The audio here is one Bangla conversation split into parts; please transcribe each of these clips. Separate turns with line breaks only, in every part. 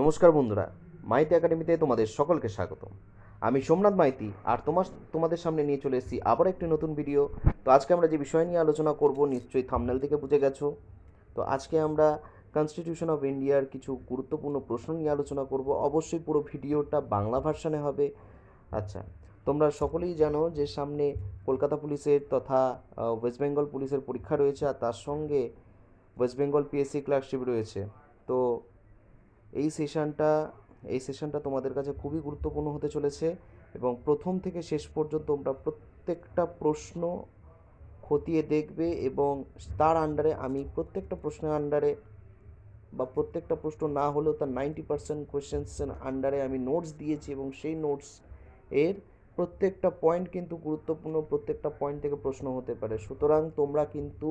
নমস্কার বন্ধুরা, মাইতি একাডেমিতে তোমাদের সকলকে স্বাগত আমি সোমনাথ মাইতি, আর তোমার তোমাদের সামনে নিয়ে চলে এসেছি আবার একটি নতুন ভিডিও তো আজকে আমরা যে বিষয় নিয়ে আলোচনা করব, নিশ্চয়ই থামনেল থেকে বুঝে গেছো। তো আজকে আমরা কনস্টিটিউশন অফ ইন্ডিয়ার কিছু গুরুত্বপূর্ণ প্রশ্ন নিয়ে আলোচনা করব। অবশ্যই পুরো ভিডিওটা বাংলা ভার্সানে হবে। আচ্ছা তোমরা সকলেই জানো যে সামনে কলকাতা পুলিশের তথা ওয়েস্ট বেঙ্গল পুলিশের পরীক্ষা রয়েছে, আর তার সঙ্গে ওয়েস্ট বেঙ্গল পিএসসি ক্লার্কশিপ রয়েছে। তো এই সেশনটা এই সেশনটা তোমাদের কাছে খুবই গুরুত্বপূর্ণ হতে চলেছে এবং প্রথম থেকে শেষ পর্যন্ত তোমরা প্রত্যেকটা প্রশ্ন খতিয়ে দেখবে এবং তার আন্ডারে আমি প্রত্যেকটা প্রশ্নের আন্ডারে বা প্রত্যেকটা প্রশ্ন না হলেও তার নাইনটি পার্সেন্ট কোয়েশ্চেন্সের আন্ডারে আমি নোটস দিয়েছি এবং সেই নোটস এর প্রত্যেকটা পয়েন্ট কিন্তু গুরুত্বপূর্ণ, প্রত্যেকটা পয়েন্ট থেকে প্রশ্ন হতে পারে। সুতরাং তোমরা কিন্তু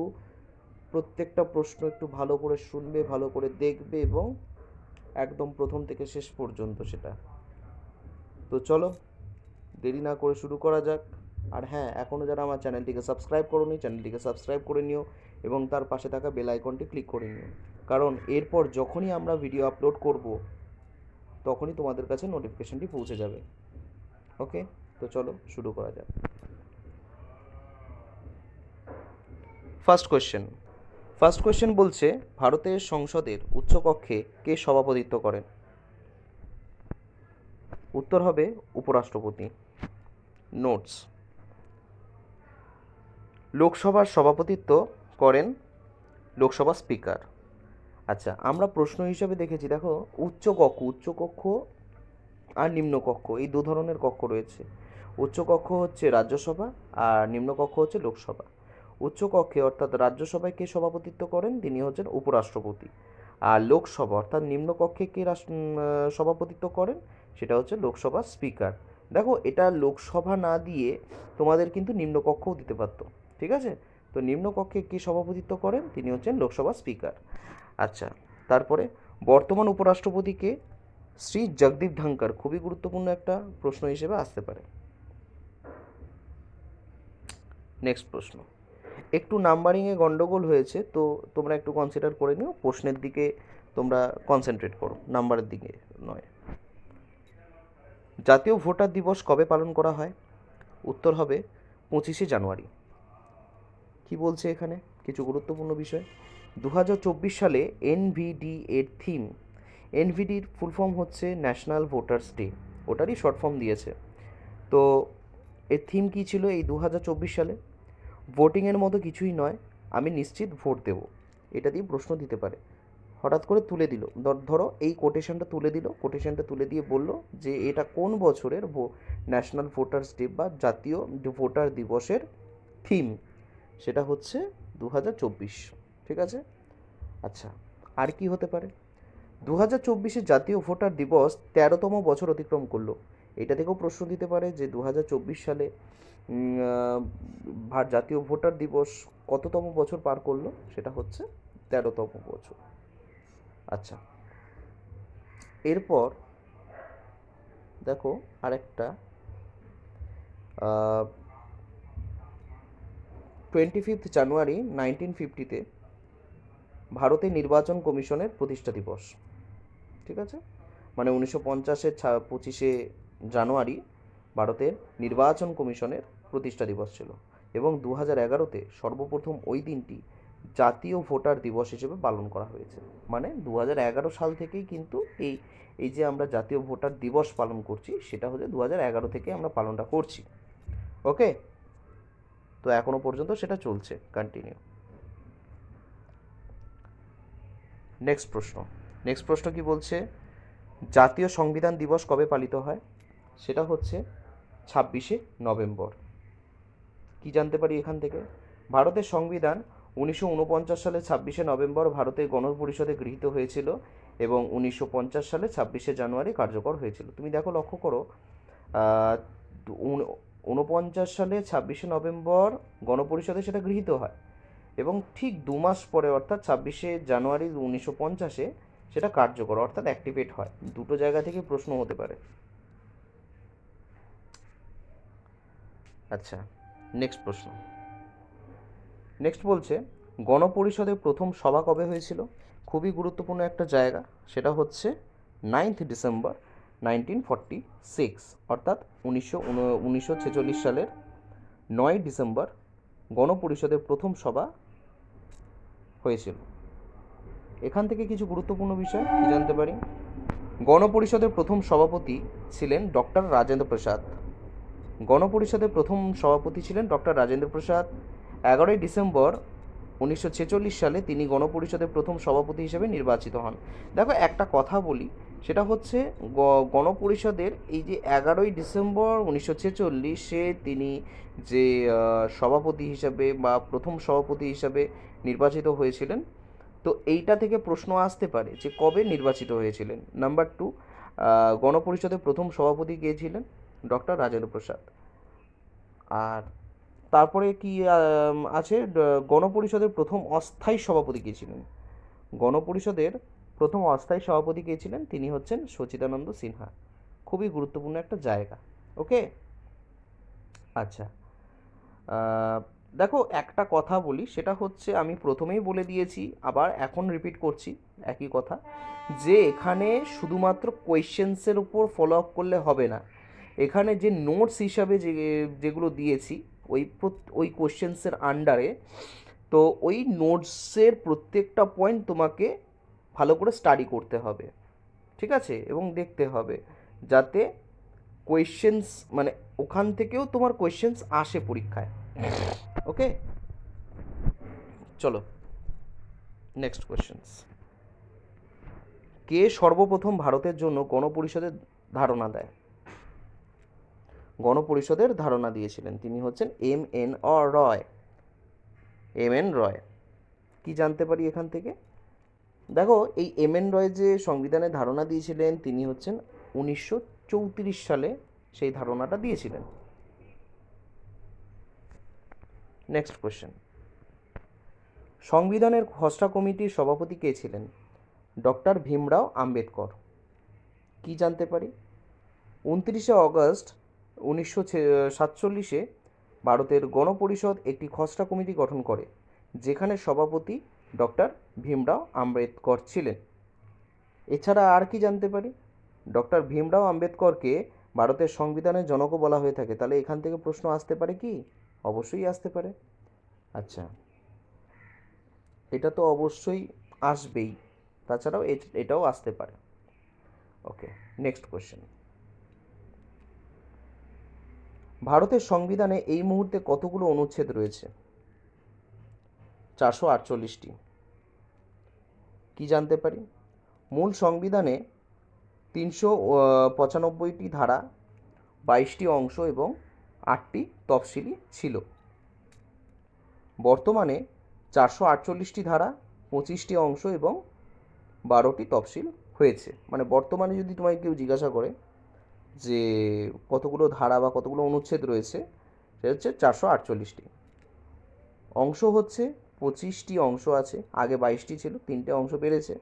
প্রত্যেকটা প্রশ্ন একটু ভালো করে শুনবে, ভালো করে দেখবে এবং একদম প্রথম থেকে শেষ পর্যন্ত সেটা। তো চলো, দেরি না করে শুরু করা যাক। আর হ্যাঁ এখনও যারা আমার চ্যানেলটিকে সাবস্ক্রাইব করোনি, চ্যানেলটিকে সাবস্ক্রাইব করে নিও এবং তার পাশে থাকা বেল আইকনটি ক্লিক করে নিও। কারণ এরপর যখনই আমরা ভিডিও আপলোড করব, তখনই তোমাদের কাছে নোটিফিকেশানটি পৌঁছে যাবে। ওকে? তো চলো, শুরু করা যাক। First question. ফার্স্ট কোয়েশ্চেন বলছে, ভারতের সংসদের উচ্চকক্ষে কে সভাপতিত্ব করেন? উত্তর হবে উপরাষ্ট্রপতি। নোটস লোকসভার সভাপতিত্ব করেন লোকসভা স্পিকার। আচ্ছা আমরা প্রশ্ন হিসাবে দেখেছি, দেখো, উচ্চকক্ষ উচ্চকক্ষ আর নিম্নকক্ষ, এই দু ধরনের কক্ষ রয়েছে। উচ্চকক্ষ হচ্ছে রাজ্যসভা আর নিম্নকক্ষ হচ্ছে লোকসভা। উচ্চকক্ষে অর্থাৎ রাজ্যসভায় কে সভাপতিত্ব করেন তিনি হচ্ছেন উপরাষ্ট্রপতি। আর লোকসভা অর্থাৎ নিম্নকক্ষে কে সভাপতিত্ব করেন সেটা হচ্ছে লোকসভা স্পিকার। দেখো, এটা লোকসভা না দিয়ে তোমাদের কিন্তু নিম্নকক্ষও দিতে পারতো, ঠিক আছে? তো নিম্নকক্ষে কে সভাপতিত্ব করেন? তিনি হচ্ছেন লোকসভা স্পিকার। আচ্ছা তারপরে বর্তমান উপরাষ্ট্রপতিকে শ্রী জগদীপ ধনকর খুবই গুরুত্বপূর্ণ একটা প্রশ্ন হিসেবে আসতে পারে। নেক্সট প্রশ্ন। একটু নাম্বারিংয়ে গন্ডগোল হয়েছে, তো তোমরা একটু কনসিডার করে নিও। প্রশ্নের দিকে তোমরা কনসেন্ট্রেট করো নাম্বারের দিকে নয়। জাতীয় ভোটার দিবস কবে পালন করা হয়? উত্তর হবে পঁচিশে জানুয়ারি। কি বলছে এখানে? কিছু গুরুত্বপূর্ণ বিষয়। দু হাজার চব্বিশ সালে এনভিডি এর থিম এনভিডির ফুল ফর্ম হচ্ছে ন্যাশনাল ভোটার্স ডে ওটারই শর্ট ফর্ম দিয়েছে। তো এর থিম কী ছিল এই দু হাজার চব্বিশ সালে? ভোটিংয়ের মতো কিছুই নয়, আমি নিশ্চিত ভোট দেব। এটা দিয়ে প্রশ্ন দিতে পারে। হঠাৎ করে তুলে দিল। ধর- এই কোটেশনটা তুলে দিল। কোটেশনটা তুলে দিয়ে বলল যে এটা কোন বছরের ন্যাশনাল ভোটার্স ডে বা জাতীয় ভোটার দিবসের থিম সেটা হচ্ছে দু হাজার চব্বিশ। ঠিক আছে? আচ্ছা আর কি হতে পারে? দু হাজার জাতীয় ভোটার দিবস তেরোতম বছর অতিক্রম করল। এটা থেকেও প্রশ্ন দিতে পারে যে দু হাজার চব্বিশ সালে উম, আহ, ভা- জাতীয় ভোটার দিবস কততম বছর পার করল? সেটা হচ্ছে তেরোতম বছর। আচ্ছা এরপর দেখো আরেকটা টোয়েন্টি ফিফথ জানুয়ারি নাইনটিন ফিফটিতে ভারতের নির্বাচন কমিশনের প্রতিষ্ঠা দিবস ঠিক আছে? মানে উনিশশো পঞ্চাশের ছা পঁচিশে জানুয়ারি ভারতের নির্বাচন কমিশনের প্রতিষ্ঠা দিবস ছিল এবং দু হাজার এগারোতে সর্বপ্রথম ওই দিনটি জাতীয় ভোটার দিবস হিসেবে পালন করা হয়েছে। মানে দু হাজার এগারো সাল থেকেই কিন্তু এই এই যে আমরা জাতীয় ভোটার দিবস পালন করছি, সেটা হচ্ছে দু হাজার এগারো থেকে আমরা পালনটা করছি। ওকে? তো এখনও পর্যন্ত সেটা চলছে কন্টিনিউ নেক্সট প্রশ্ন। নেক্সট প্রশ্ন কি বলছে? জাতীয় সংবিধান দিবস কবে পালিত হয়? সেটা হচ্ছে ছাব্বিশে নভেম্বর। কি জানতে পারি এখান থেকে? ভারতের সংবিধান উনিশশো উনপঞ্চাশ সালে ছাব্বিশে নভেম্বর ভারতের গণপরিষদে গৃহীত হয়েছিল এবং উনিশশো পঞ্চাশ সালে ছাব্বিশে জানুয়ারি কার্যকর হয়েছিল। তুমি দেখো লক্ষ্য করো উনপঞ্চাশ সালে ছাব্বিশে নভেম্বর গণপরিষদে সেটা গৃহীত হয় এবং ঠিক দু মাস পরে অর্থাৎ ছাব্বিশে জানুয়ারি উনিশশো পঞ্চাশে সেটা কার্যকর অর্থাৎ অ্যাক্টিভেট হয়। দুটো জায়গা থেকে প্রশ্ন হতে পারে। আচ্ছা নেক্সট প্রশ্ন। নেক্সট বলছে গণপরিষদের প্রথম সভা কবে হয়েছিল? খুবই গুরুত্বপূর্ণ একটা জায়গা, সেটা হচ্ছে ninth December nineteen forty six অর্থাৎ উনিশশো উনিশশো ছেচল্লিশ সালের নয় ডিসেম্বর গণপরিষদের প্রথম সভা হয়েছিল। এখান থেকে কিছু গুরুত্বপূর্ণ বিষয়, কি জানতে পারি? গণপরিষদের প্রথম সভাপতি ছিলেন ডক্টর রাজেন্দ্র প্রসাদ। গণপরিষদের প্রথম সভাপতি ছিলেন ডক্টর রাজেন্দ্র প্রসাদ। এগারোই ডিসেম্বর উনিশশো ছেচল্লিশ সালে তিনি গণপরিষদের প্রথম সভাপতি হিসেবে নির্বাচিত হন। দেখো, একটা কথা বলি, সেটা হচ্ছে গণপরিষদের এই যে এগারোই ডিসেম্বর উনিশশো ছেচল্লিশে তিনি যে সভাপতি হিসাবে বা প্রথম সভাপতি হিসাবে নির্বাচিত হয়েছিলেন, তো এইটা থেকে প্রশ্ন আসতে পারে যে কবে নির্বাচিত হয়েছিলেন। নাম্বার টু গণপরিষদের প্রথম সভাপতি কে ছিলেন? ডক্টর রাজেন্দ্র প্রসাদ আর তারপরে কি আছে গণপরিষদের প্রথম অস্থায়ী সভাপতি কে ছিলেন? গণপরিষদের প্রথম অস্থায়ী সভাপতি কে ছিলেন? তিনি হচ্ছেন সচিদানন্দ সিনহা। খুবই গুরুত্বপূর্ণ একটা জায়গা। ওকে? আচ্ছা। দেখো, একটা কথা বলি, সেটা হচ্ছে আমি প্রথমেই বলে দিয়েছি, আবার এখন রিপিট করছি, একই কথা, যে এখানে শুধুমাত্র কোয়েশ্চেন্সের উপর ফলো আপ করলে হবে না। এখানে যে নোটস হিসাবে যে, যেগুলো দিয়েছি, ওই ওই কোয়েশ্চেন্সের আন্ডারে তো ওই নোটসের প্রত্যেকটা পয়েন্ট তোমাকে ভালো করে স্টাডি করতে হবে। ঠিক আছে? এবং দেখতে হবে। যাতে কোয়েশ্চেন্স মানে ওখান থেকেও তোমার কোয়েশ্চেন্স আসে পরীক্ষায়। ওকে চলো। নেক্সট কোয়েশ্চেন্স কে সর্বপ্রথম ভারতের জন্য গণপরিষদের ধারণা দেয়? গণপরিষদের ধারণা দিয়েছিলেন। তিনি হচ্ছেন এম এন অ রয়। M N Roy. কি জানতে পারি এখান থেকে? দেখো, এই এম এন রয় যে সংবিধানের ধারণা দিয়েছিলেন, তিনি হচ্ছেন উনিশশো চৌত্রিশ সালে সেই ধারণাটা দিয়েছিলেন। নেক্সট কোয়েশ্চেন সংবিধানের খসড়া কমিটির সভাপতি কে ছিলেন? ডক্টর ভীমরাও আম্বেদকর। কি জানতে পারি? উনত্রিশে অগস্ট উনিশশো সাতচল্লিশে ভারতের গণপরিষদ একটি খসড়া কমিটি গঠন করে, যেখানে সভাপতি ডক্টর ভীমরাও আম্বেদকর ছিলেন। এছাড়া আর কি জানতে পারি? ডক্টর ভীমরাও আম্বেদকরকে ভারতের সংবিধানের জনকও বলা হয়ে থাকে, তাহলে এখান থেকে প্রশ্ন আসতে পারে কি? অবশ্যই আসতে পারে। আচ্ছা এটা তো অবশ্যই আসবেই, তাছাড়াও এটাও আসতে পারে। ওকে নেক্সট কোশ্চেন ভারতের সংবিধানে এই মুহূর্তে কতগুলো অনুচ্ছেদ রয়েছে? চারশো আটচল্লিশটি। কী জানতে পারি? মূল সংবিধানে তিনশো পঁচানব্বইটি ধারা, বাইশটি অংশ এবং আটটি তফসিলি ছিল। বর্তমানে চারশো আটচল্লিশটি ধারা, পঁচিশটি অংশ এবং বারোটি তফসিল হয়েছে। মানে বর্তমানে যদি তোমায় কেউ জিজ্ঞাসা করে যে কতগুলো ধারা বা কতগুলো অনুচ্ছেদ রয়েছে, সেটা হচ্ছে চারশো আটচল্লিশটি। অংশ হচ্ছে পঁচিশটি অংশ আছে, আগে বাইশটি ছিল, তিনটে অংশ বেড়েছে,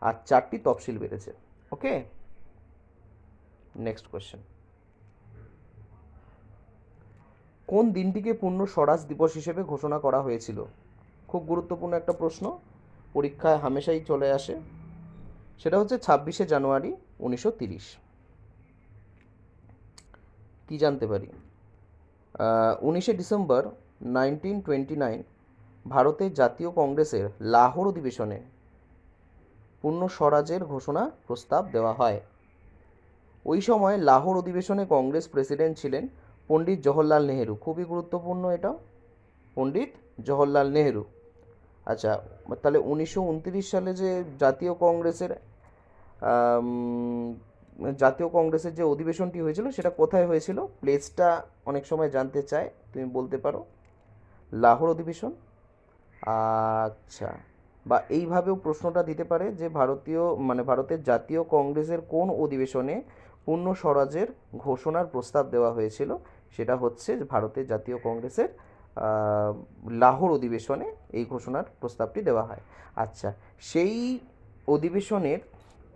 আর চারটি তফসিল বেড়েছে। ওকে? নেক্সট কোয়েশ্চেন কোন দিনটিকে পূর্ণ স্বরাজ দিবস হিসেবে ঘোষণা করা হয়েছিল? খুব গুরুত্বপূর্ণ একটা প্রশ্ন, পরীক্ষায় হামেশাই চলে আসে। সেটা হচ্ছে ছাব্বিশে জানুয়ারি উনিশশো তিরিশ। কি জানতে পারি? উনিশে ডিসেম্বর নাইনটিন টোয়েন্টি নাইন ভারতের জাতীয় কংগ্রেসের লাহোর অধিবেশনে পূর্ণ স্বরাজের ঘোষণা প্রস্তাব দেওয়া হয়। ওই সময় লাহোর অধিবেশনে কংগ্রেস প্রেসিডেন্ট ছিলেন পণ্ডিত জওহরলাল নেহেরু। খুবই গুরুত্বপূর্ণ এটা, পণ্ডিত জওহরলাল নেহেরু। আচ্ছা তাহলে উনিশশো উনত্রিশ সালে যে জাতীয় কংগ্রেসের জাতীয় কংগ্রেসের যে অধিবেশনটি হয়েছিল, সেটা কোথায় হয়েছিল? প্লেসটা অনেক সময় জানতে চায় তুমি বলতে পারো। লাহোর অধিবেশন? আচ্ছা। বা এইভাবেও প্রশ্নটা দিতে পারে যে ভারতীয় মানে ভারতের জাতীয় কংগ্রেসের কোন অধিবেশনে পূর্ণ স্বরাজের ঘোষণার প্রস্তাব দেওয়া হয়েছিল? সেটা হচ্ছে ভারতের জাতীয় কংগ্রেসের লাহোর অধিবেশনে এই ঘোষণার প্রস্তাবটি দেওয়া হয়। আচ্ছা সেই অধিবেশনের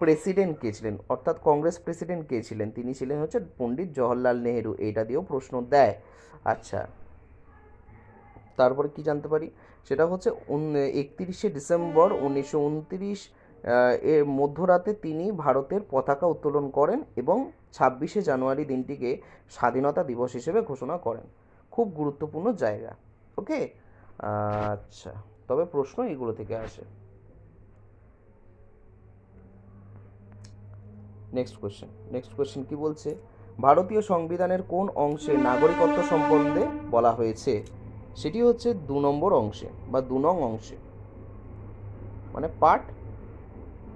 প্রেসিডেন্ট কে ছিলেন? অর্থাৎ কংগ্রেস প্রেসিডেন্ট কে ছিলেন? তিনি ছিলেন হচ্ছে পণ্ডিত জওহরলাল নেহেরু। এটা দিয়েও প্রশ্ন দেয়। আচ্ছা। তারপরে কি জানতে পারি? সেটা হচ্ছে একত্রিশে ডিসেম্বর উনিশশো উনত্রিশ এর মধ্যরাতে তিনি ভারতের পতাকা উত্তোলন করেন এবং ছাব্বিশে জানুয়ারি দিনটিকে স্বাধীনতা দিবস হিসেবে ঘোষণা করেন। খুব গুরুত্বপূর্ণ জায়গা। ওকে? আচ্ছা। তবে প্রশ্ন এগুলো থেকে আসে। নেক্সট কোয়েশ্চেন নেক্সট কোয়েশ্চেন কি বলছে? ভারতীয় সংবিধানের কোন অংশে নাগরিকত্ব সম্বন্ধে বলা হয়েছে? সেটি হচ্ছে দু নম্বর অংশে বা দু নং অংশে। মানে পার্ট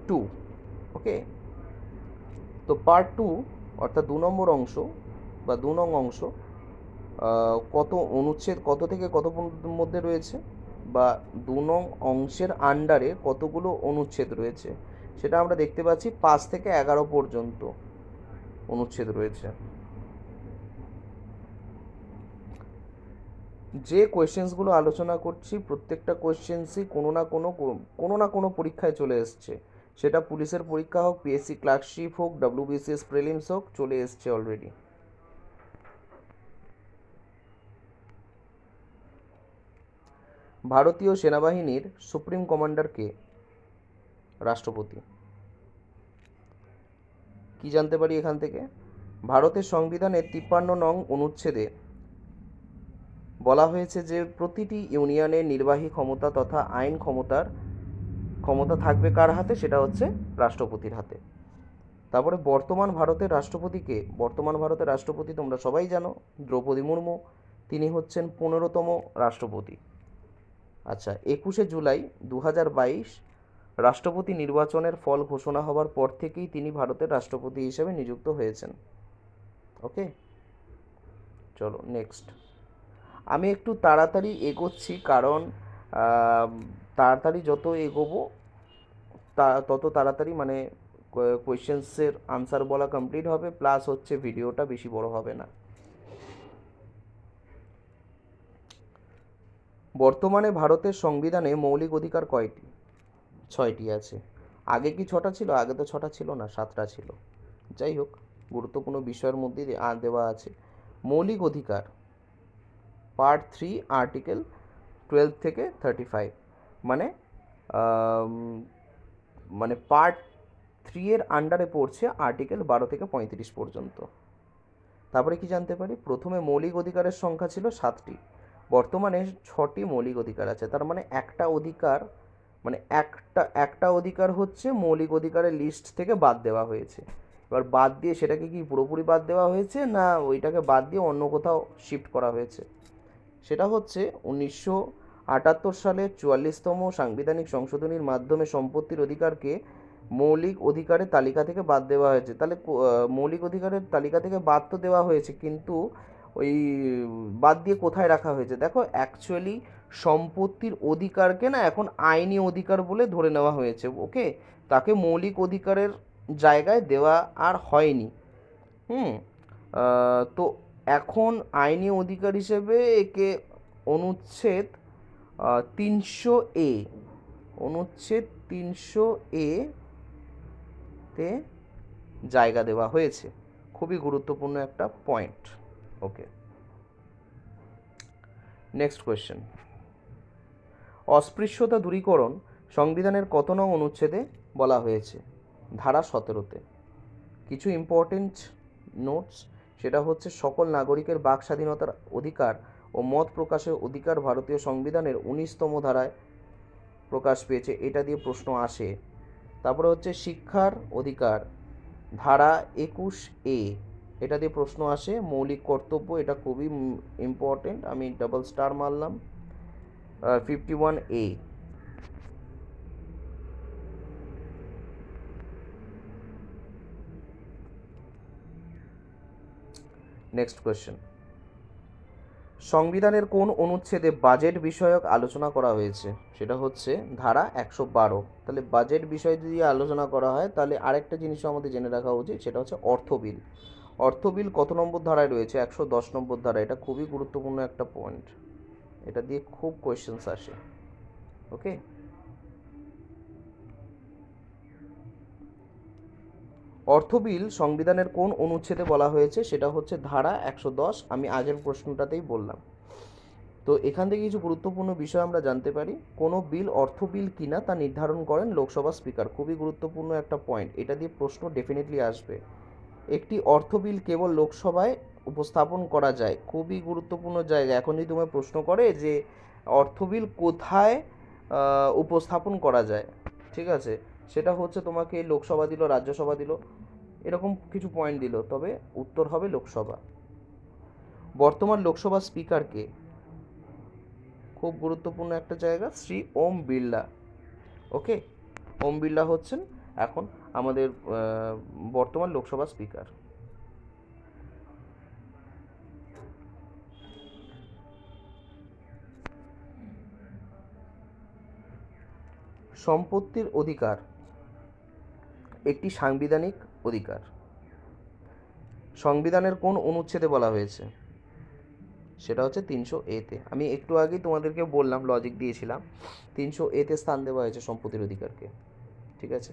টু ওকে তো পার্ট টু অর্থাৎ দু নম্বর অংশ বা দু নং অংশ কত অনুচ্ছেদ, কত থেকে কত মধ্যে রয়েছে? বা দু নং অংশের আন্ডারে কতগুলো অনুচ্ছেদ রয়েছে? সেটা আমরা দেখতে পাচ্ছি পাঁচ থেকে এগারো পর্যন্ত অনুচ্ছেদ রয়েছে। যে কোয়েশ্চেন্সগুলো আলোচনা করছি, প্রত্যেকটা কোয়েশ্চেন্সই কোনো না কোনো কোনো না কোনো পরীক্ষায় চলে এসছে। সেটা পুলিশের পরীক্ষা হোক পিএসসি ক্লার্কশিপ হোক ডাব্লিউবিসিএস প্রিলিমস হোক, চলে এসছে অলরেডি ভারতীয় সেনাবাহিনীর সুপ্রিম কমান্ডার কে রাষ্ট্রপতি। কি জানতে পারি এখান থেকে? ভারতের সংবিধানের তিপ্পান্ন নং অনুচ্ছেদে বলা হয়েছে যে, প্রতিটি ইউনিয়নের নির্বাহী ক্ষমতা তথা আইন ক্ষমতার ক্ষমতা থাকবে কার হাতে? সেটা হচ্ছে রাষ্ট্রপতির হাতে। তারপরে বর্তমান ভারতের রাষ্ট্রপতিকে, বর্তমান ভারতের রাষ্ট্রপতি তোমরা সবাই জানো, দ্রৌপদী মুর্মু। তিনি হচ্ছেন পনেরোতম রাষ্ট্রপতি। আচ্ছা একুশে জুলাই দু হাজার বাইশ রাষ্ট্রপতি নির্বাচনের ফল ঘোষণা হওয়ার পর থেকেই তিনি ভারতের রাষ্ট্রপতি হিসেবে নিযুক্ত হয়েছেন। ওকে? চলো নেক্সট আমি একটু তাড়াতাড়ি এগোচ্ছি কারণ তাড়াতাড়ি যত এগোবো তত তাড়াতাড়ি মানে কোয়েশ্চেন্সের আনসার বলা কমপ্লিট হবে প্লাস হচ্ছে ভিডিওটা বেশি বড় হবে না। বর্তমানে ভারতের সংবিধানে মৌলিক অধিকার কয়টি? ছয়টি আছে। আগে কি ছটা ছিল? আগে তো ছটা ছিল না, সাতটা ছিল। যাই হোক, গুরুত্বপূর্ণ বিষয়ের মধ্যে দেওয়া আছে। মৌলিক অধিকার পার্ট থ্রি আর্টিকেল টুয়েলভ থেকে থার্টি ফাইভ মানে মানে পার্ট থ্রি এর আন্ডারে পড়ছে আর্টিকেল বারো থেকে পঁয়ত্রিশ পর্যন্ত। তারপরে কি জানতে পারি? প্রথমে মৌলিক অধিকারের সংখ্যা ছিল সাতটি। বর্তমানে ছটি মৌলিক অধিকার আছে। তার মানে একটা অধিকার মানে একটা একটা অধিকার হচ্ছে মৌলিক অধিকারের লিস্ট থেকে বাদ দেওয়া হয়েছে। এবার বাদ দিয়ে সেটাকে কি পুরোপুরি বাদ দেওয়া হয়েছে না ওইটাকে বাদ দিয়ে অন্য কোথাও শিফট করা হয়েছে? সেটা হচ্ছে উনিশশো আটাত্তর সালের চুয়াল্লিশতম সাংবিধানিক সংশোধনীর মাধ্যমে সম্পত্তির অধিকারকে মৌলিক অধিকারের তালিকা থেকে বাদ দেওয়া হয়েছে। তাহলে মৌলিক অধিকারের তালিকা থেকে বাদ তো দেওয়া হয়েছে, কিন্তু ওই বাদ দিয়ে কোথায় রাখা হয়েছে? দেখো অ্যাকচুয়ালি সম্পত্তির অধিকারকে না এখন আইনি অধিকার বলে ধরে নেওয়া হয়েছে, ওকে? তাকে মৌলিক অধিকারের জায়গায় দেওয়া আর হয়নি। হুম? তো এখন আইনি অধিকার হিসেবে একে অনুচ্ছেদ তিনশো এ, অনুচ্ছেদ তিনশো এ তে জায়গা দেওয়া হয়েছে। খুবই গুরুত্বপূর্ণ একটা পয়েন্ট ওকে? নেক্সট কোয়েশ্চেন অস্পৃশ্যতা দূরীকরণ সংবিধানের কত নং অনুচ্ছেদে বলা হয়েছে? ধারা সতেরোতে। কিছু ইম্পর্টেন্ট নোটস সেটা হচ্ছে সকল নাগরিকের বাক স্বাধীনতার অধিকার ও মত প্রকাশের অধিকার ভারতীয় সংবিধানের উনিশতম ধারায় প্রকাশ পেয়েছে। এটা দিয়ে প্রশ্ন আসে। তারপরে হচ্ছে শিক্ষার অধিকার। ধারা একুশ এ, এটা দিয়ে প্রশ্ন আসে, মৌলিক কর্তব্য, এটা খুবই ইম্পর্টেন্ট আমি ডাবল স্টার মারলাম। Fifty one A next question সংবিধানের কোন অনুচ্ছেদে বাজেট বিষয়ক আলোচনা করা হয়েছে? সেটা হচ্ছে ধারা একশো বারো। তাহলে বাজেট বিষয় যদি আলোচনা করা হয়, তাহলে আরেকটা জিনিসও আমাদের জেনে রাখা উচিত, সেটা হচ্ছে অর্থ বিল। অর্থ বিল কত নম্বর ধারায় রয়েছে? একশো দশ নম্বর ধারায়। এটা খুবই গুরুত্বপূর্ণ একটা পয়েন্ট এটা দিয়ে খুব কোয়েশ্চেন্স আসে ওকে অর্থ বিল সংবিধানের কোন অনুচ্ছেদে বলা হয়েছে সেটা হচ্ছে ধারা একশো দশ, আমি আগের প্রশ্নটাতেই বললাম। তো এখান থেকে কিছু গুরুত্বপূর্ণ বিষয় আমরা জানতে পারি। কোনো বিল অর্থ বিল কিনা তা নির্ধারণ করেন লোকসভা স্পিকার, খুবই গুরুত্বপূর্ণ একটা পয়েন্ট এটা দিয়ে প্রশ্ন ডেফিনেটলি আসবে। একটি অর্থ বিল কেবল লোকসভায় উপস্থাপন করা যায়, খুবই গুরুত্বপূর্ণ জায়গা। এখন যদি তোমায় প্রশ্ন করে যে অর্থ বিল কোথায় উপস্থাপন করা যায়, ঠিক আছে? সেটা হচ্ছে তোমাকে লোকসভা দিল, রাজ্যসভা দিল, এরকম কিছু পয়েন্ট দিল, তবে উত্তর হবে লোকসভা। বর্তমান লোকসভা স্পিকারকে খুব গুরুত্বপূর্ণ একটা জায়গা, শ্রী ওম বিড়লা ওকে ওম বিড়লা হচ্ছেন এখন আমাদের বর্তমান লোকসভা স্পিকার সম্পত্তির অধিকার একটি সাংবিধানিক অধিকার। সংবিধানের কোন অনুচ্ছেদে বলা হয়েছে? সেটা হচ্ছে তিনশো এতে আমি একটু আগেই তোমাদেরকে বললাম লজিক দিয়েছিলাম, তিনশো এতে স্থান দেওয়া হয়েছে সম্পত্তির অধিকারকে। ঠিক আছে?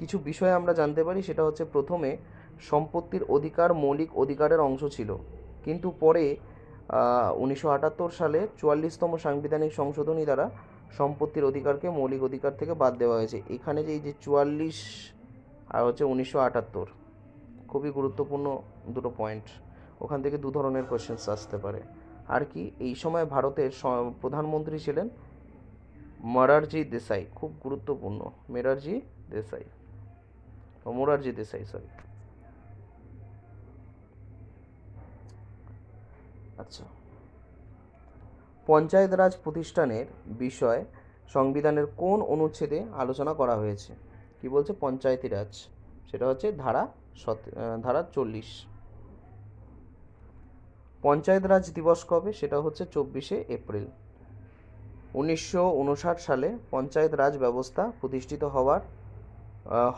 কিছু বিষয় আমরা জানতে পারি, সেটা হচ্ছে প্রথমে সম্পত্তির অধিকার মৌলিক অধিকারের অংশ ছিল। কিন্তু পরে উনিশশো আটাত্তর সালে চুয়াল্লিশতম সাংবিধানিক সংশোধনী দ্বারা সম্পত্তির অধিকারকে মৌলিক অধিকার থেকে বাদ দেওয়া হয়েছে। এখানে যে এই যে চুয়াল্লিশ আর হচ্ছে উনিশশো আটাত্তর, খুবই গুরুত্বপূর্ণ দুটো পয়েন্ট ওখান থেকে দু ধরনের কোয়েশ্চেন্স আসতে পারে। আর কি, এই সময় ভারতের প্রধানমন্ত্রী ছিলেন মোরারজি দেশাই, খুব গুরুত্বপূর্ণ। মেরারজি দেসাই ও মোরারজি দেশাই সরি আচ্ছা। পঞ্চায়েত রাজ প্রতিষ্ঠানের বিষয়ে সংবিধানের কোন অনুচ্ছেদে আলোচনা করা হয়েছে? কি বলছে পঞ্চায়েতি রাজ? সেটা হচ্ছে ধারা সত ধারা চল্লিশ। পঞ্চায়েত রাজ দিবস কবে? সেটা হচ্ছে চব্বিশে এপ্রিল। উনিশশো উনষাট সালে পঞ্চায়েত রাজ ব্যবস্থা প্রতিষ্ঠিত হওয়ার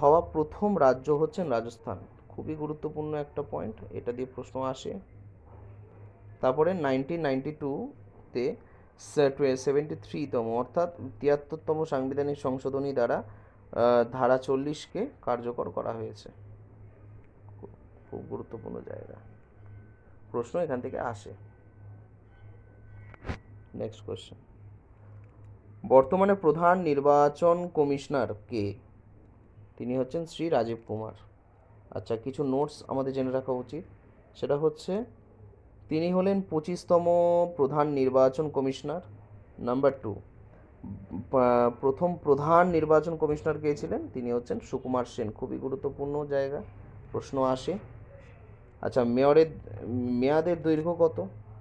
হওয়া প্রথম রাজ্য হচ্ছেন রাজস্থান। খুবই গুরুত্বপূর্ণ একটা পয়েন্ট এটা দিয়ে প্রশ্ন আসে। তারপরে নাইনটিন নাইনটি টুতে সেভেন্টি থ্রিতম অর্থাৎ তিয়াত্তরতম সাংবিধানিক সংশোধনী দ্বারা ধারা চল্লিশকে কার্যকর করা হয়েছে। খুব গুরুত্বপূর্ণ জায়গা। প্রশ্ন এখান থেকে আসে। নেক্সট কোয়েশ্চেন বর্তমানে প্রধান নির্বাচন কমিশনার কে? তিনি হচ্ছেন শ্রী রাজীব কুমার। আচ্ছা কিছু নোটস আমাদের জেনে রাখা উচিত। সেটা হচ্ছে তিনি হলেন পঁচিশতম প্রধান নির্বাচন কমিশনার, নাম্বার টু। প্রথম প্রধান নির্বাচন কমিশনার কে ছিলেন? তিনি হচ্ছেন সুকুমার সেন, খুবই গুরুত্বপূর্ণ জায়গা, প্রশ্ন আসে। আচ্ছা মেয়রের, মেয়াদের দৈর্ঘ্য কত?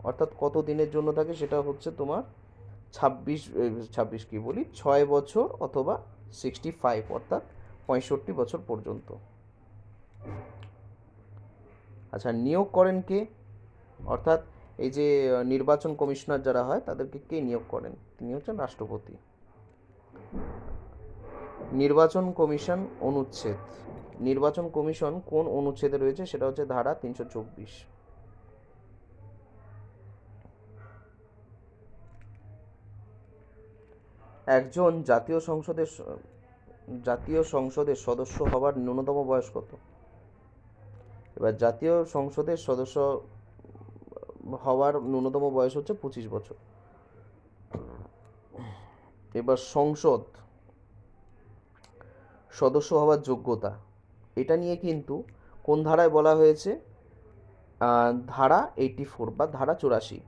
অর্থাৎ কত দিনের জন্য থাকে? সেটা হচ্ছে তোমার ছাব্বিশ ছাব্বিশ কি বলি? ছয় বছর অথবা সিক্সটি ফাইভ অর্থাৎ পঁয়ষট্টি বছর পর্যন্ত। আচ্ছা নিয়োগ করেন কে? অর্থাৎ এই যে নির্বাচন কমিশনার যারা হয়, তাদেরকে কে নিয়োগ করেন? তিনি হচ্ছেন রাষ্ট্রপতি। নির্বাচন কমিশন অনুচ্ছেদ। নির্বাচন কমিশন কোন অনুচ্ছেদে রয়েছে? সেটা হচ্ছে ধারা তিনশো চব্বিশ। একজন জাতীয় সংসদের জাতীয় সংসদের সদস্য হবার ন্যূনতম বয়স কত? এবার জাতীয় সংসদের সদস্য হওয়ার ন্যূনতম বয়স হচ্ছে পঁচিশ বছর। এবার সংসদ সদস্য হওয়ার যোগ্যতা, এটা নিয়ে কিন্তু কোন ধারায় বলা হয়েছে? ধারা এইটি ফোর বা ধারা চুরাশি,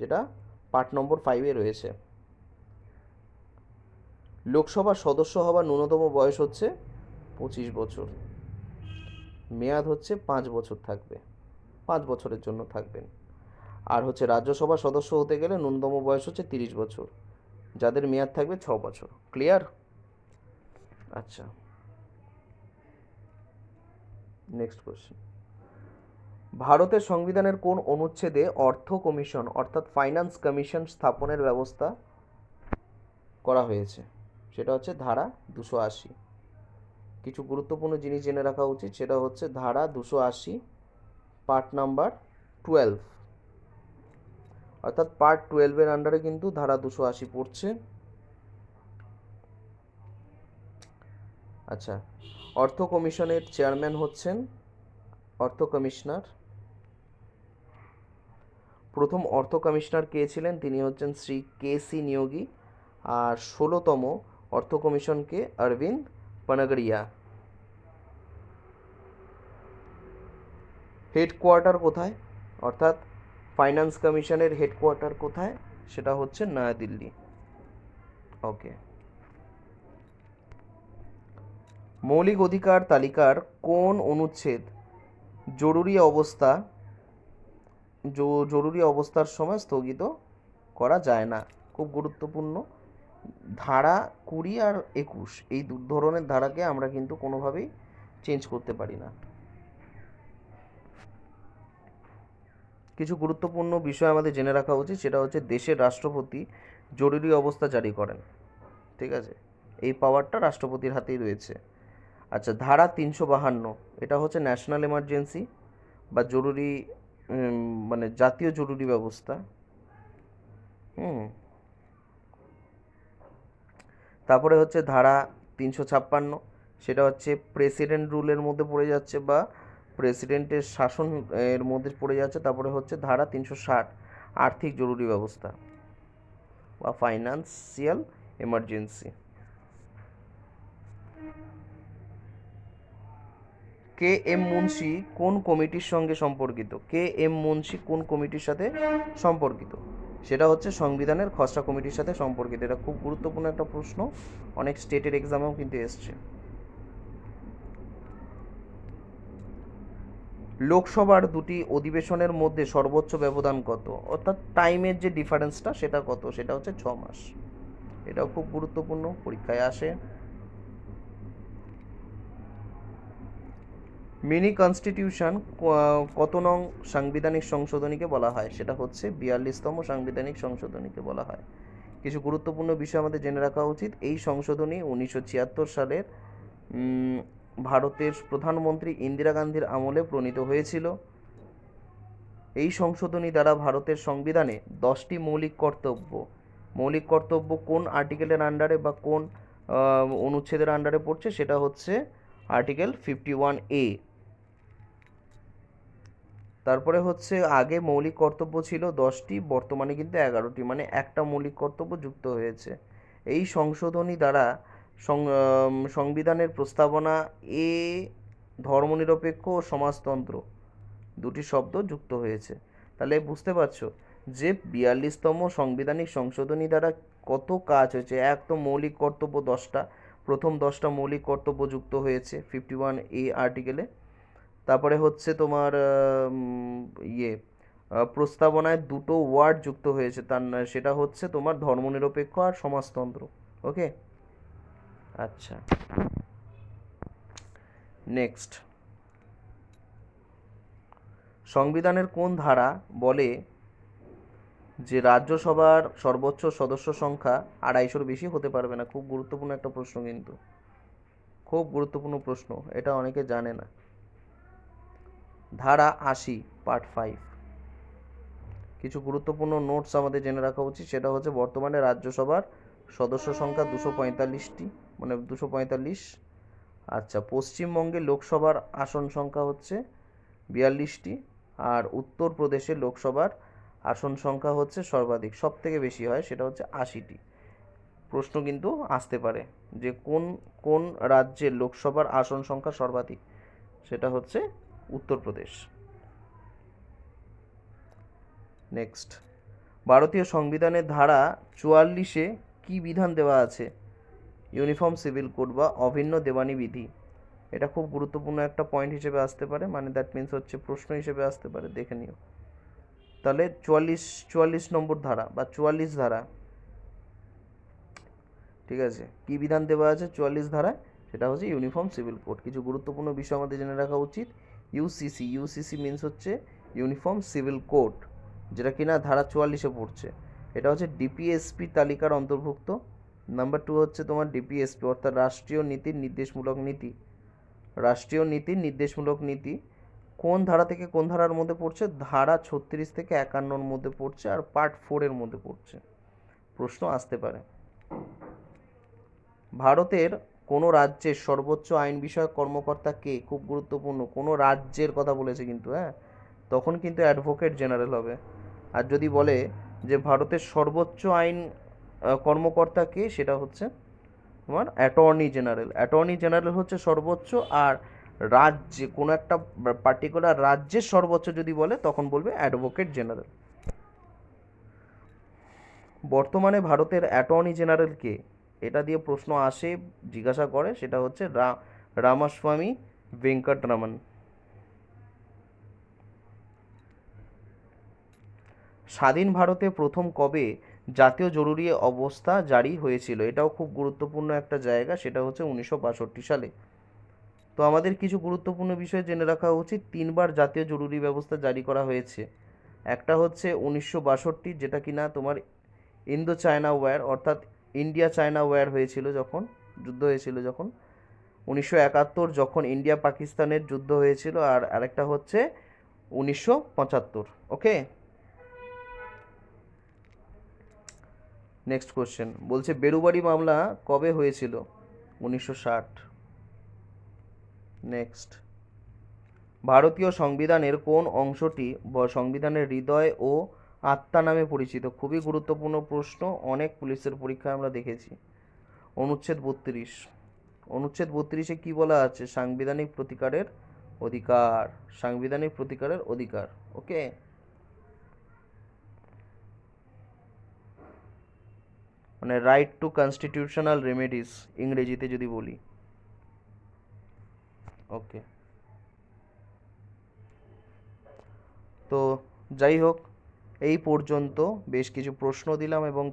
যেটা পার্ট নম্বর ফাইভে রয়েছে। লোকসভার সদস্য হওয়ার ন্যূনতম বয়স হচ্ছে পঁচিশ বছর। মেয়াদ হচ্ছে পাঁচ বছর থাকবে, পাঁচ বছরের জন্য থাকবেন। আর হচ্ছে রাজ্যসভার সদস্য হতে গেলে ন্যূনতম বয়স হচ্ছে তিরিশ বছর। যাদের মেয়াদ থাকবে ছ বছর। ক্লিয়ার আচ্ছা। নেক্সট কোশ্চেন ভারতের সংবিধানের কোন অনুচ্ছেদে অর্থ কমিশন, অর্থাৎ ফাইন্যান্স কমিশন স্থাপনের ব্যবস্থা করা হয়েছে? সেটা হচ্ছে ধারা দুশো আশি। কিছু গুরুত্বপূর্ণ জিনিস জেনে রাখা উচিত, সেটা হচ্ছে ধারা দুশো আশি পার্ট নাম্বার টুয়েলভ অর্থাৎ পার্ট টুয়েলভের আন্ডারে কিন্তু ধারা দুশো আশি পড়ছে। আচ্ছা অর্থ কমিশনের চেয়ারম্যান হচ্ছেন অর্থ কমিশনার। প্রথম অর্থ কমিশনার কে ছিলেন? তিনি হচ্ছেন শ্রী কে সি নিয়োগী আর ষোলোতম অর্থ কমিশনকে অরবিন্দ পানাগড়িয়া হেডকোয়ার্টার কোথায়? অর্থাৎ ফাইন্যান্স কমিশনের হেডকোয়ার্টার কোথায়? সেটা হচ্ছে নয়াদিল্লি। ওকে। মৌলিক অধিকার তালিকার কোন অনুচ্ছেদ জরুরি অবস্থা জরুরি অবস্থার সময় স্থগিত করা যায় না? খুব গুরুত্বপূর্ণ। ধারা কুড়ি আর একুশ, এই ধরনের ধারাকে আমরা কিন্তু কোনোভাবেই চেঞ্জ করতে পারি না। কিছু গুরুত্বপূর্ণ বিষয় আমাদের জেনে রাখা উচিত, সেটা হচ্ছে দেশের রাষ্ট্রপতি জরুরি অবস্থা জারি করেন। ঠিক আছে? এই পাওয়ারটা রাষ্ট্রপতির হাতেই রয়েছে। আচ্ছা ধারা তিনশো বাহান্ন, এটা হচ্ছে ন্যাশনাল এমার্জেন্সি বা জরুরি মানে জাতীয় জরুরি ব্যবস্থা। হুম। তারপরে হচ্ছে ধারা তিনশো ছাপ্পান্ন, সেটা হচ্ছে প্রেসিডেন্ট রুলের মধ্যে পড়ে যাচ্ছে বা প্রেসিডেন্টের শাসন, এর মধ্যে পড়ে যাচ্ছে, তারপরে হচ্ছে ধারা তিনশো ষাট, আর্থিক জরুরি ব্যবস্থা বা financial emergency K M Munshi কোন কমিটির সঙ্গে সম্পর্কিত? কে এম মুন্সি কোন কমিটির সাথে সম্পর্কিত? সেটা হচ্ছে সংবিধানের খসড়া কমিটির সাথে সম্পর্কিত। এটা খুব গুরুত্বপূর্ণ একটা প্রশ্ন। অনেক স্টেটের এক্সামেও কিন্তু এসছে। লোকসভার দুটি অধিবেশনের মধ্যে সর্বোচ্চ ব্যবধান কত? অর্থাৎ টাইমের যে ডিফারেন্সটা সেটা কত? সেটা হচ্ছে ছ মাস। এটাও খুব গুরুত্বপূর্ণ, পরীক্ষায় আসে। মিনি কনস্টিটিউশন কত নং সাংবিধানিক সংশোধনীকে বলা হয়? সেটা হচ্ছে বিয়াল্লিশতম সাংবিধানিক সংশোধনীকে বলা হয়। কিছু গুরুত্বপূর্ণ বিষয় আমাদের জেনে রাখা উচিত। এই সংশোধনী উনিশশো ছিয়াত্তর সালের ভারতের প্রধানমন্ত্রী ইন্দিরা গান্ধীর আমলে প্রণীত হয়েছিল। এই সংশোধনী দ্বারা ভারতের সংবিধানে দশটি মৌলিক কর্তব্য। মৌলিক কর্তব্য কোন আর্টিকেলের আন্ডারে বা কোন অনুচ্ছেদের আন্ডারে পড়ছে সেটা হচ্ছে আর্টিকেল ফিফটি ওয়ান এ। তারপরে হচ্ছে আগে মৌলিক কর্তব্য ছিল দশটি, বর্তমানে কিন্তু এগারোটি মানে একটা মৌলিক কর্তব্য যুক্ত হয়েছে। এই সংশোধনী দ্বারা সংবিধানের প্রস্তাবনা এ ধর্মনিরপেক্ষ ও সমাজতন্ত্র দুটি শব্দ যুক্ত হয়েছে। তাহলে বুঝতে পারছ যে বিয়াল্লিশতম সাংবিধানিক সংশোধনী দ্বারা কত কাজ হয়েছে? এক তো মৌলিক কর্তব্য দশটা, প্রথম দশটা মৌলিক কর্তব্য যুক্ত হয়েছে ফিফটি ওয়ান এ। আর্টিকেলে তারপরে হচ্ছে তোমার ইয়ে প্রস্তাবনায় দুটো ওয়ার্ড যুক্ত হয়েছে, তার সেটা হচ্ছে তোমার ধর্মনিরপেক্ষ আর সমাজতন্ত্র ওকে আচ্ছা। নেক্সট সংবিধানের কোন ধারা বলে যে রাজ্যসভার সর্বোচ্চ সদস্য সংখ্যা আড়াইশোর বেশি হতে পারবে না? খুব গুরুত্বপূর্ণ একটা প্রশ্ন কিন্তু। খুব গুরুত্বপূর্ণ প্রশ্ন, এটা অনেকে জানে না। ধারা আশি, পার্ট ফাইভ। কিছু গুরুত্বপূর্ণ নোটস আমাদের জেনে রাখা উচিত, সেটা হচ্ছে বর্তমানে রাজ্যসভার সদস্য সংখ্যা দুশো পঁয়তাল্লিশটি মানে দুশো পঁয়তাল্লিশ। আচ্ছা পশ্চিমবঙ্গে লোকসভার আসন সংখ্যা হচ্ছে বিয়াল্লিশটি আর উত্তরপ্রদেশে লোকসভার আসন সংখ্যা হচ্ছে সর্বাধিক সব থেকে বেশি হয় সেটা হচ্ছে আশিটি। প্রশ্ন কিন্তু আসতে পারে যে কোন কোন রাজ্যের লোকসভার আসন সংখ্যা সর্বাধিক? সেটা হচ্ছে উত্তরপ্রদেশ। নেক্সট ভারতীয় সংবিধানের ধারা চুয়াল্লিশে কি বিধান দেওয়া আছে? ইউনিফর্ম, সিভিল কোড বা অভিন্ন দেওয়ানি বিধি। এটা খুব গুরুত্বপূর্ণ একটা পয়েন্ট হিসেবে আসতে পারে মানে দ্যাট মিন্স হচ্ছে প্রশ্ন হিসেবে আসতে পারে, দেখে নিও। তাহলে চুয়াল্লিশ চুয়াল্লিশ নম্বর ধারা বা চুয়াল্লিশ ধারা। ঠিক আছে? কি বিধান দেওয়া আছে চুয়াল্লিশ ধারা সেটা হচ্ছে ইউনিফর্ম, সিভিল কোড। কিছু গুরুত্বপূর্ণ বিষয় আমাদের জেনে রাখা উচিত। ইউসিসি ইউসিসি মিন্স হচ্ছে ইউনিফর্ম, সিভিল কোড, যেটা কিনা ধারা চুয়াল্লিশে পড়ছে। এটা হচ্ছে ডিপিএসপি তালিকার অন্তর্ভুক্ত। নাম্বার টু হচ্ছে তোমার ডিপিএসপি অর্থাৎ রাষ্ট্রীয় নীতির নির্দেশমূলক নীতি। রাষ্ট্রীয় নীতির নির্দেশমূলক নীতি কোন ধারা থেকে কোন ধারার মধ্যে পড়ছে? ধারা ছত্রিশ থেকে একান্নর মধ্যে পড়ছে আর পার্ট ফোরের মধ্যে পড়ছে। প্রশ্ন আসতে পারে। ভারতের কোনো রাজ্যের সর্বোচ্চ আইন বিষয়ক কর্মকর্তা কে? খুব গুরুত্বপূর্ণ। কোনো রাজ্যের কথা বলেছে কিন্তু হ্যাঁ? তখন কিন্তু অ্যাডভোকেট জেনারেল হবে। আর যদি বলে যে ভারতের সর্বোচ্চ আইন কর্মকর্তা কে? সেটা হচ্ছে তোমার অ্যাটর্নি জেনারেল অ্যাটর্নি জেনারেল হচ্ছে সর্বোচ্চ আর রাজ্যে, কোনো একটা পার্টিকুলার রাজ্যের সর্বোচ্চ যদি বলে, তখন বলবে অ্যাডভোকেট জেনারেল বর্তমানে ভারতের অ্যাটর্নি জেনারেল কে? এটা দিয়ে প্রশ্ন আসে, জিজ্ঞাসা করে, সেটা হচ্ছে রামাস্বামী ভেঙ্কটরমন। স্বাধীন ভারতে প্রথম কবে জাতীয় জরুরি অবস্থা জারি হয়েছিল? এটাও খুব গুরুত্বপূর্ণ একটা জায়গা, সেটা হচ্ছে উনিশশো বাষট্টি সালে। তো আমাদের কিছু গুরুত্বপূর্ণ বিষয় জেনে রাখা উচিত। তিনবার জাতীয় জরুরি ব্যবস্থা জারি করা হয়েছে। একটা হচ্ছে উনিশশো বাষট্টি, যেটা কিনা তোমার ইন্দো চায়না ওয়ার, অর্থাৎ ইন্ডিয়া চায়না ওয়ার হয়েছিল যখন, যুদ্ধ হয়েছিল যখন। উনিশশো একাত্তর যখন ইন্ডিয়া পাকিস্তানের যুদ্ধ হয়েছিল, আর আরেকটা হচ্ছে উনিশশো পঁচাত্তর ওকে নেক্সট কোশ্চেন বলছে, বেরুবাড়ি মামলা কবে হয়েছিল? উনিশশো ষাট। নেক্সট ভারতীয় সংবিধানের কোন অংশটি সংবিধানের হৃদয় ও আত্মা নামে পরিচিত? খুবই গুরুত্বপূর্ণ প্রশ্ন, অনেক পুলিশের পরীক্ষায় আমরা দেখেছি। অনুচ্ছেদ বত্রিশ। অনুচ্ছেদ বত্রিশে কি বলা আছে? সাংবিধানিক প্রতিকারের অধিকার। সাংবিধানিক প্রতিকারের অধিকার। ওকে মানে রাইট টু কনস্টিটিউশনাল রেমেডিস ইংরেজিতে যদি বলি। ওকে তো যাই হোক, এই পর্যন্ত বেশ কিছু প্রশ্ন দিলাম এবং